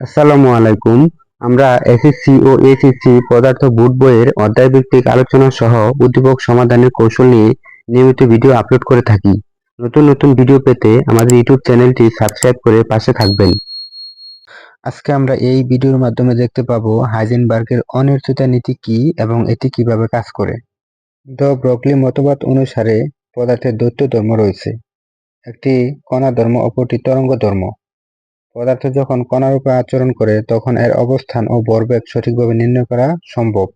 আসসালামু আলাইকুম। আমরা এসএসসি ও এসএসসি পদার্থ বুট বইয়ের অধ্যায়ভিত্তিক আলোচনা সহ উদ্দীপক সমাধানের কৌশল নিয়ে নিয়মিত ভিডিও আপলোড করে থাকি। নতুন নতুন ভিডিও পেতে আমাদের ইউটিউব চ্যানেলটি সাবস্ক্রাইব করে পাশে থাকবেন। আজকে আমরা এই ভিডিওর মাধ্যমে দেখতে পাবো হাইজেনবার্গের অনিশ্চয়তা নীতি কি এবং এটি কীভাবে কাজ করে। দ ব্রকলি মতবাদ অনুসারে পদার্থের দ্বৈত ধর্ম রয়েছে। একটি কণা ধর্ম, অপরটি তরঙ্গ ধর্ম। পদার্থ যখন কণারূপে আচরণ করে, তখন এর অবস্থান ও ভরবেগ সঠিকভাবে নির্ণয় করা সম্ভব।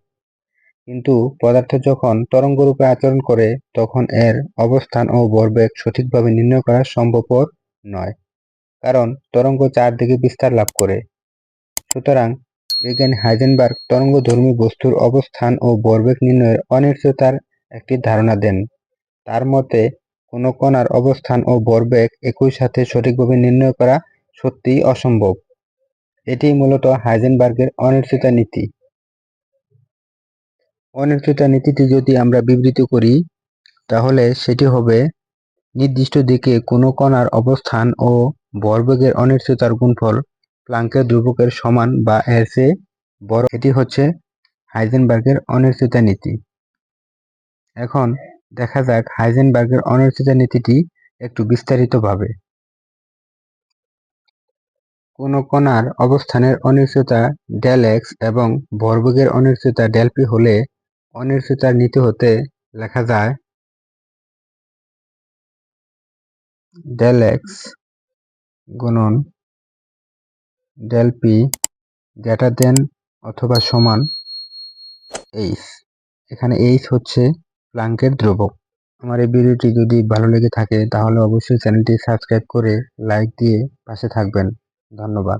কিন্তু পদার্থ যখন তরঙ্গরূপে আচরণ করে, তখন এর অবস্থান ও ভরবেগ সঠিকভাবে নির্ণয় করা সম্ভবপর নয়, কারণ তরঙ্গ চারদিকে বিস্তার লাভ করে। সুতরাং বিজ্ঞানী হাইজেনবার্গ তরঙ্গধর্মী বস্তুর অবস্থান ও ভরবেগ নির্ণয়ের অনিশ্চয়তার একটি ধারণা দেন। তার মতে, কোনো কণার অবস্থান ও ভরবেগ একই সাথে সঠিকভাবে নির্ণয় করা সত্যিই অসম্ভব। এটি মূলত হাইজেনবার্গের অনিশ্চয়তা নীতি। অনিশ্চয়তা নীতিটি যদি আমরা বিবৃত করি, তাহলে সেটি হবে নির্দিষ্ট দিকে কোনো কণার অবস্থান ও ভরবেগের অনিশ্চয়তার গুণফল প্লাঙ্কের ধ্রুবকের সমান বা এর চেয়ে বড়। এটি হচ্ছে হাইজেনবার্গের অনিশ্চয়তা নীতি। এখন দেখা যাক হাইজেনবার্গের অনিশ্চয়তা নীতিটি একটু বিস্তারিতভাবে। কোনো কণার অবস্থানের অনিশ্চয়তা ডেল এক্স এবং ভরবেগের অনিশ্চয়তা ডেল পি হলে অনিশ্চয়তার নীতি হতে লেখা যায় ডেল এক্স গুণন ডেল পি গ্রেটার দেন অথবা সমান এইচ এখানে এইচ হচ্ছে প্লাঙ্কের ধ্রুবক। আমার এই ভিডিওটি যদি ভালো লেগে থাকে, তাহলে অবশ্যই চ্যানেলটি সাবস্ক্রাইব করে লাইক দিয়ে পাশে থাকবেন। ধন্যবাদ।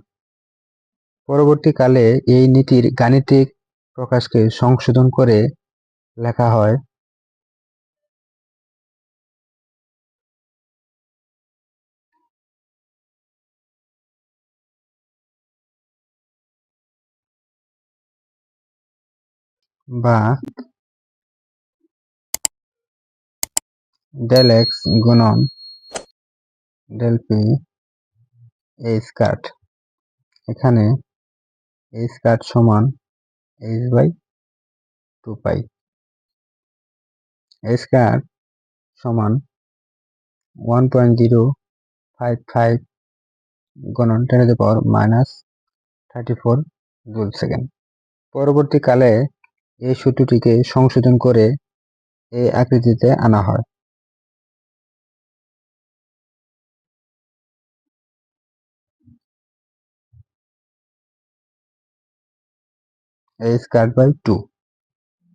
পরবর্তীকালে এই নীতির গাণিতিক প্রকাশকে সংশোধন করে লেখা হয়, বা ডেল এক্স গুণন ডেল পি এইচ কাট এখানে এইচ কাট সমান H by two pi H cut সমান one point zero five five গণন ten to power minus thirty four joule second পরবর্তীকালে এই সূত্রটিকে সংশোধন করে এই আকৃতিতে আনা হয়। এ স্কয়ার বাই টু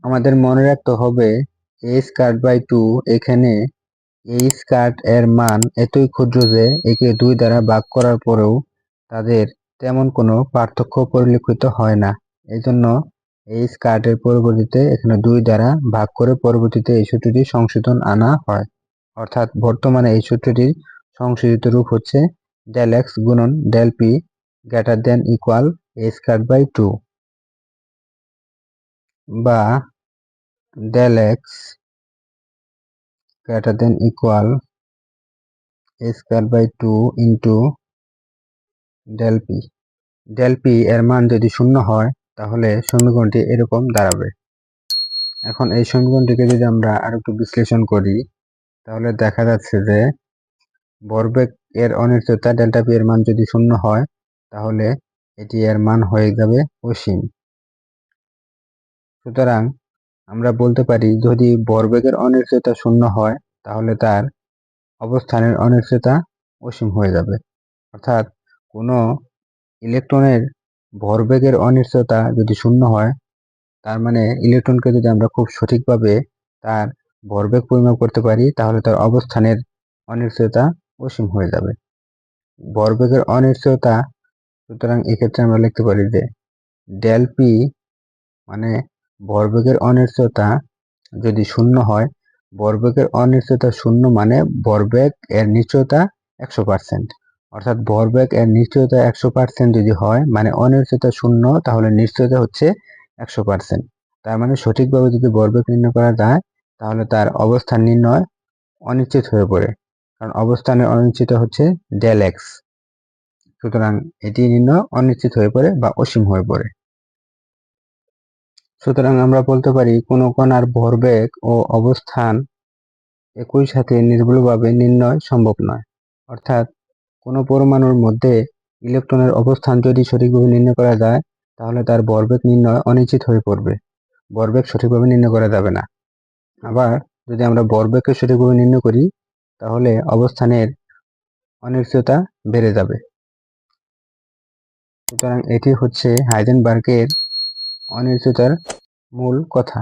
আমাদের মনে রাখতে হবে এ স্কয়ার বাই টু এখানে এই স্কার্ট এর মান এতই ক্ষুদ্র যে একে দুই দ্বারা ভাগ করার পরেও তাদের তেমন কোনো পার্থক্য পরিলক্ষিত হয় না। এই জন্য এই স্কার্টের পরবর্তীতে এখানে দুই দ্বারা ভাগ করে পরবর্তীতে এই সূত্রটি সংশোধন আনা হয়। অর্থাৎ বর্তমানে এই সূত্রটির সংশোধিত রূপ হচ্ছে ডেল এক্স গুণন del P greater than equal H cut by two বা del x greater than equal a square by 2 into del p. del p এর মান যদি শূন্য হয়, তাহলে সমীকরণটি এরকম দাঁড়াবে। এখন এই সমীকরণটিকে যদি আমরা আর একটু বিশ্লেষণ করি, তাহলে দেখা যাচ্ছে যে ভরবেগ এর অনিশ্চয়তা ডেল্টা পি এর মান যদি শূন্য হয়, তাহলে এটি এর মান হয়ে যাবে অসীম। সুতরাং আমরা বলতে পারি, যদি ভরবেগের অনিশ্চয়তা শূন্য হয়, তাহলে তার অবস্থানের অনিশ্চয়তা অসীম হয়ে যাবে। অর্থাৎ কোনো ইলেকট্রনের ভরবেগের অনিশ্চয়তা যদি শূন্য হয়, তার মানে ইলেকট্রনকে যদি আমরা খুব সঠিকভাবে তার ভরবেগ পরিমাপ করতে পারি, তাহলে তার অবস্থানের অনিশ্চয়তা অসীম হয়ে যাবে। ভরবেগের অনিশ্চয়তা, সুতরাং এক্ষেত্রে আমরা লিখতে পারি যে ডেল পি মানে ভরবেগের অনিশ্চয়তা যদি শূন্য হয় ভরবেগের অনিশ্চয়তা শূন্য মানে ভরবেগ এর নিশ্চয়তা একশো পার্সেন্ট অর্থাৎ ভরবেগ এর নিশ্চয়তা একশো পার্সেন্ট যদি হয় মানে অনিশ্চয়তা শূন্য, তাহলে নিশ্চয়তা হচ্ছে একশো পার্সেন্ট তার মানে সঠিকভাবে যদি ভরবেগ নির্ণয় করা যায়, তাহলে তার অবস্থান নির্ণয় অনিশ্চিত হয়ে পড়ে। কারণ অবস্থানের অনিশ্চিত হচ্ছে ডেল এক্স সুতরাং এটি নির্ণয় অনিশ্চিত হয়ে পড়ে বা অসীম হয়ে পড়ে। সুতরাং আমরা বলতে পারি, কোনো কণার ভরবেগ ও অবস্থান একই সাথে নির্ভুলভাবে নির্ণয় সম্ভব নয়। অর্থাৎ, কোনো পরমাণুর মধ্যে ইলেকট্রনের অবস্থান যদি সঠিকভাবে নির্ণয় করা যায়, তাহলে তার ভরবেগ নির্ণয় অনিশ্চিত হয়ে পড়বে। ভরবেগ সঠিকভাবে নির্ণয় করা যাবে না। আবার, যদি আমরা ভরবেগকে সঠিকভাবে নির্ণয় করি, তাহলে অবস্থানের অনিশ্চয়তা বেড়ে যাবে। সুতরাং এটি হচ্ছে হাইজেনবার্গের অনিশ্চয়তার মূল কথা।